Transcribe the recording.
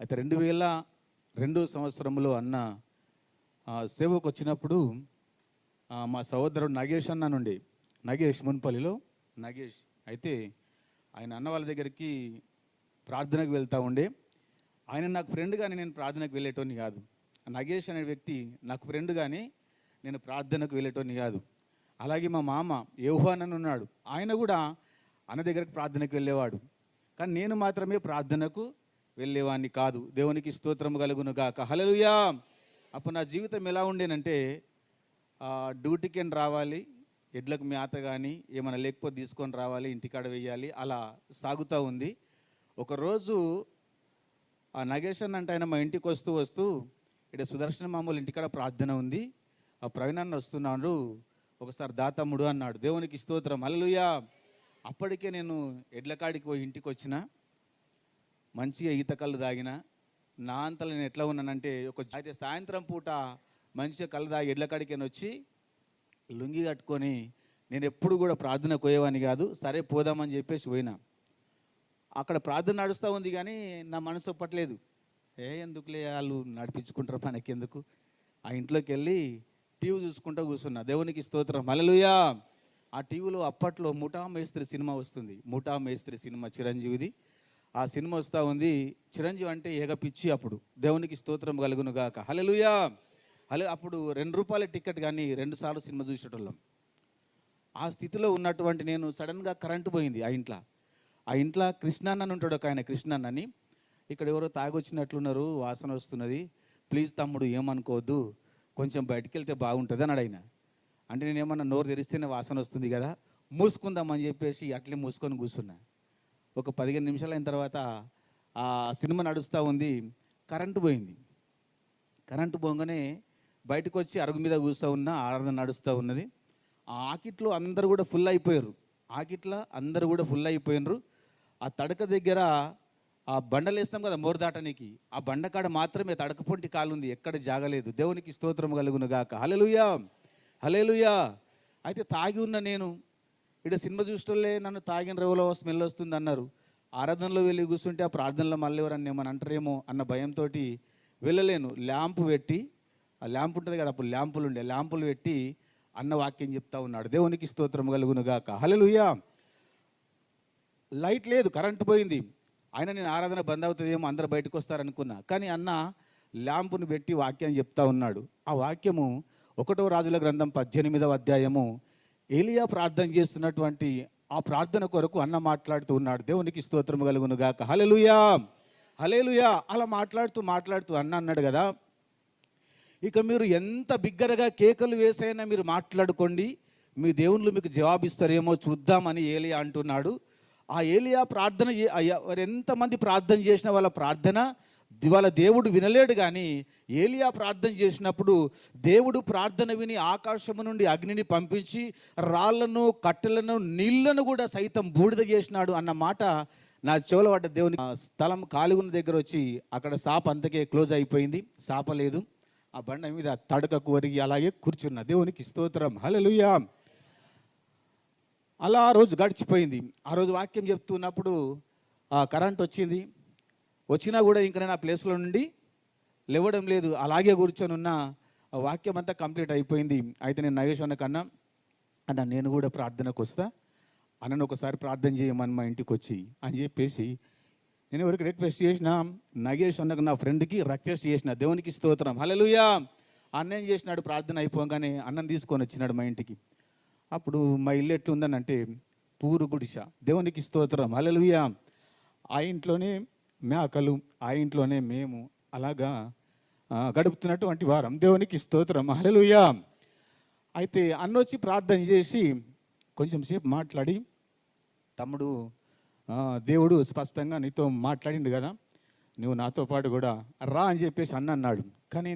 అయితే రెండు వేల రెండో సంవత్సరంలో అన్న సేవకు వచ్చినప్పుడు మా సహోదరుడు నగేష్ అన్న నుండి నగేష్ మున్పల్లిలో నగేష్ అయితే ఆయన అన్న వాళ్ళ దగ్గరికి ప్రార్థనకు వెళ్తూ ఉండే. ఆయన నాకు ఫ్రెండ్ కానీ నేను ప్రార్థనకు వెళ్ళేటోని కాదు. నగేష్ అనే వ్యక్తి నాకు ఫ్రెండ్ కానీ నేను ప్రార్థనకు వెళ్ళేటోని కాదు. అలాగే మా మామ యోహాన్ ఉన్నాడు ఆయన కూడా అన్న దగ్గరికి ప్రార్థనకు వెళ్ళేవాడు. కానీ నేను మాత్రమే ప్రార్థనకు వెళ్ళేవాడిని కాదు. దేవునికి స్తోత్రం కలుగును గాక. హలలుయా అప్పుడు నా జీవితం ఎలా ఉండేనంటే డ్యూటీకి అని రావాలి ఎడ్లకు మేత కానీ ఏమైనా లేకపోతే తీసుకొని రావాలి ఇంటికాడ వేయాలి అలా సాగుతూ ఉంది. ఒకరోజు ఆ నగేష్ అన్న అంటే ఆయన మా ఇంటికి వస్తూ వస్తూ ఇక్కడ సుదర్శన మామూలు ఇంటికాడ ప్రార్థన ఉంది. ఆ ప్రవీణ్ అన్న వస్తున్నాడు. ఒకసారి దాతమ్ముడు అన్నాడు. దేవునికి స్తోత్రం. అల్లలుయా అప్పటికే నేను ఎడ్లకాడికి పోయి ఇంటికి వచ్చిన మంచిగా ఈత కళ్ళు తాగిన నా అంతలో నేను ఎట్లా ఉన్నానంటే ఒక అయితే సాయంత్రం పూట మంచిగా కళ్ళు తాగి ఎడ్ల కాడికి వచ్చి లుంగి కట్టుకొని నేను ఎప్పుడు కూడా ప్రార్థన పోయేవాని కాదు సరే పోదామని చెప్పేసి పోయినా. అక్కడ ప్రార్థన నడుస్తూ ఉంది కానీ నా మనసు ఒప్పట్లేదు. ఏ ఎందుకులే వాళ్ళు నడిపించుకుంటారు మనకెందుకు? ఆ ఇంట్లోకి వెళ్ళి టీవీ చూసుకుంటూ కూర్చున్నా. దేవునికి స్తోత్రం. మలలుయా ఆ టీవీలో అప్పట్లో ముఠా మేస్త్రి సినిమా వస్తుంది. ముఠా మేస్త్రి సినిమా చిరంజీవిది. ఆ సినిమా వస్తూ ఉంది. చిరంజీవి అంటే ఏగ పిచ్చి అప్పుడు. దేవునికి స్తోత్రం కలుగును గాక. హలలుయా హలే అప్పుడు రెండు రూపాయల టికెట్ కానీ రెండు సార్లు సినిమా చూసేటోళ్ళం. ఆ స్థితిలో ఉన్నటువంటి నేను సడన్గా కరెంటు పోయింది ఆ ఇంట్లో. ఆ ఇంట్లో కృష్ణాన్న ఉంటాడు ఒక ఆయన కృష్ణాన్న అని ఇక్కడ ఎవరో తాగొచ్చినట్లున్నారు వాసన వస్తున్నది. ప్లీజ్ తమ్ముడు ఏమనుకోవద్దు. కొంచెం బయటికి వెళ్తే బాగుంటుంది అన్నాడు ఆయన. అంటే నేను ఏమన్నా నోరు తెరిస్తేనే వాసన వస్తుంది కదా. మూసుకుందామని చెప్పేసి అట్లే మూసుకొని కూర్చున్నా. ఒక పదిహేను నిమిషాలు అయిన తర్వాత ఆ సినిమా నడుస్తూ ఉంది. కరెంటు పోయింది. కరెంటు పోగానే బయటకు వచ్చి అరుగు మీద కూర్చో ఉన్న ఆరాధన నడుస్తూ ఉన్నది. ఆ ఆకిట్లో అందరు కూడా ఫుల్ అయిపోయారు. ఆకిట్లో అందరు కూడా ఫుల్ అయిపోయినరు. ఆ తడక దగ్గర ఆ బండలు వేస్తాం కదా మోరదాటనికి ఆ బండకాడ మాత్రమే తడకపొంటి కాలు ఉంది ఎక్కడ జాగలేదు. దేవునికి స్తోత్రం కలుగును గాక. హలెలుయా హలేలుయా అయితే తాగి ఉన్న నేను ఇక్కడ సినిమా చూసేటోళ్ళే నన్ను తాగిన రేవులో స్మెల్ వస్తుంది అన్నారు. ఆరాధనలో వెళ్ళి కూర్చుంటే ఆ ప్రార్థనలో మళ్ళీ ఎవరన్నా ఏమని అంటారేమో అన్న భయంతో వెళ్ళలేను. ల్యాంప్ పెట్టి ఆ ల్యాంప్ ఉంటుంది కదా అప్పుడు ల్యాంపులు ఉండే ల్యాంపులు పెట్టి అన్న వాక్యం చెప్తా ఉన్నాడు. దేవునికి స్తోత్రం కలుగునుగాక. గాక హల్లెలూయా! లైట్ లేదు కరెంట్ పోయింది. ఆయన నేను ఆరాధన బంద్ అవుతుందేమో అందరు బయటకు వస్తారనుకున్నా. కానీ అన్న ల్యాంపును పెట్టి వాక్యం చెప్తా ఉన్నాడు. ఆ వాక్యము ఒకటో రాజుల గ్రంథం పద్దెనిమిదవ అధ్యాయము ఏలియా ప్రార్థన చేస్తున్నటువంటి ఆ ప్రార్థన కొరకు అన్న మాట్లాడుతూ ఉన్నాడు. దేవునికి స్తోత్రం కలుగును గాక. హలెలుయా హలేలుయా అలా మాట్లాడుతూ మాట్లాడుతూ అన్న అన్నాడు కదా. ఇక మీరు ఎంత బిగ్గరగా కేకలు వేసైనా మీరు మాట్లాడుకోండి. మీ దేవుళ్ళు మీకు జవాబిస్తారేమో చూద్దామని ఏలియా అంటున్నాడు. ఆ ఏలియా ప్రార్థన ఎంతమంది ప్రార్థన చేసిన వాళ్ళ ప్రార్థన ఇవాళ దేవుడు వినలేడు కానీ ఏలియా ప్రార్థన చేసినప్పుడు దేవుడు ప్రార్థన విని ఆకాశము నుండి అగ్నిని పంపించి రాళ్ళను కట్టెలను నీళ్ళను కూడా సైతం బూడిద చేసినాడు అన్న మాట నా చెవుల పడ్డ దేవుని స్థలం ఖాళీ ఉన్న దగ్గర వచ్చి అక్కడ సాప అంతకే క్లోజ్ అయిపోయింది. సాప లేదు. ఆ బండ మీద తడకకు ఒరిగి అలాగే కూర్చున్న దేవునికి స్తోత్రం. హలలుయా అలా ఆ రోజు గడిచిపోయింది. ఆ రోజు వాక్యం చెప్తున్నప్పుడు ఆ కరెంట్ వచ్చింది. వచ్చినా కూడా ఇంకా నేను ఆ ప్లేస్లో నుండి లేవడం లేదు. అలాగే కూర్చొని ఉన్న ఆ వాక్యం అంతా కంప్లీట్ అయిపోయింది. అయితే నేను నగేష్ అన్న కన్నా అన్న నేను కూడా ప్రార్థనకు వస్తా. అన్నను ఒకసారి ప్రార్థన చేయమని మా ఇంటికి వచ్చి అని చెప్పేసి నేను ఎవరికి రిక్వెస్ట్ చేసిన నగేష్ అన్నకు నా ఫ్రెండ్కి రిక్వెస్ట్ చేసిన దేవునికి స్తోత్రం హల్లెలూయా! అన్నం చేసినాడు ప్రార్థన అయిపోగానే అన్నం తీసుకొని వచ్చినాడు మా ఇంటికి. అప్పుడు మా ఇల్లు ఎట్లుందని అంటే పూరు గుడిస దేవునికి స్తోత్రం హల్లెలూయా! ఆ ఇంట్లోనే మేకలు ఆ ఇంట్లోనే మేము అలాగా గడుపుతున్నటువంటి వారం. దేవునికి స్తోత్రం. హలలుయా అయితే అన్నొచ్చి ప్రార్థన చేసి కొంచెం సేపు మాట్లాడి తమ్ముడు దేవుడు స్పష్టంగా నీతో మాట్లాడిండు కదా నువ్వు నాతో పాటు కూడా రా అని చెప్పేసి అన్న అన్నాడు కానీ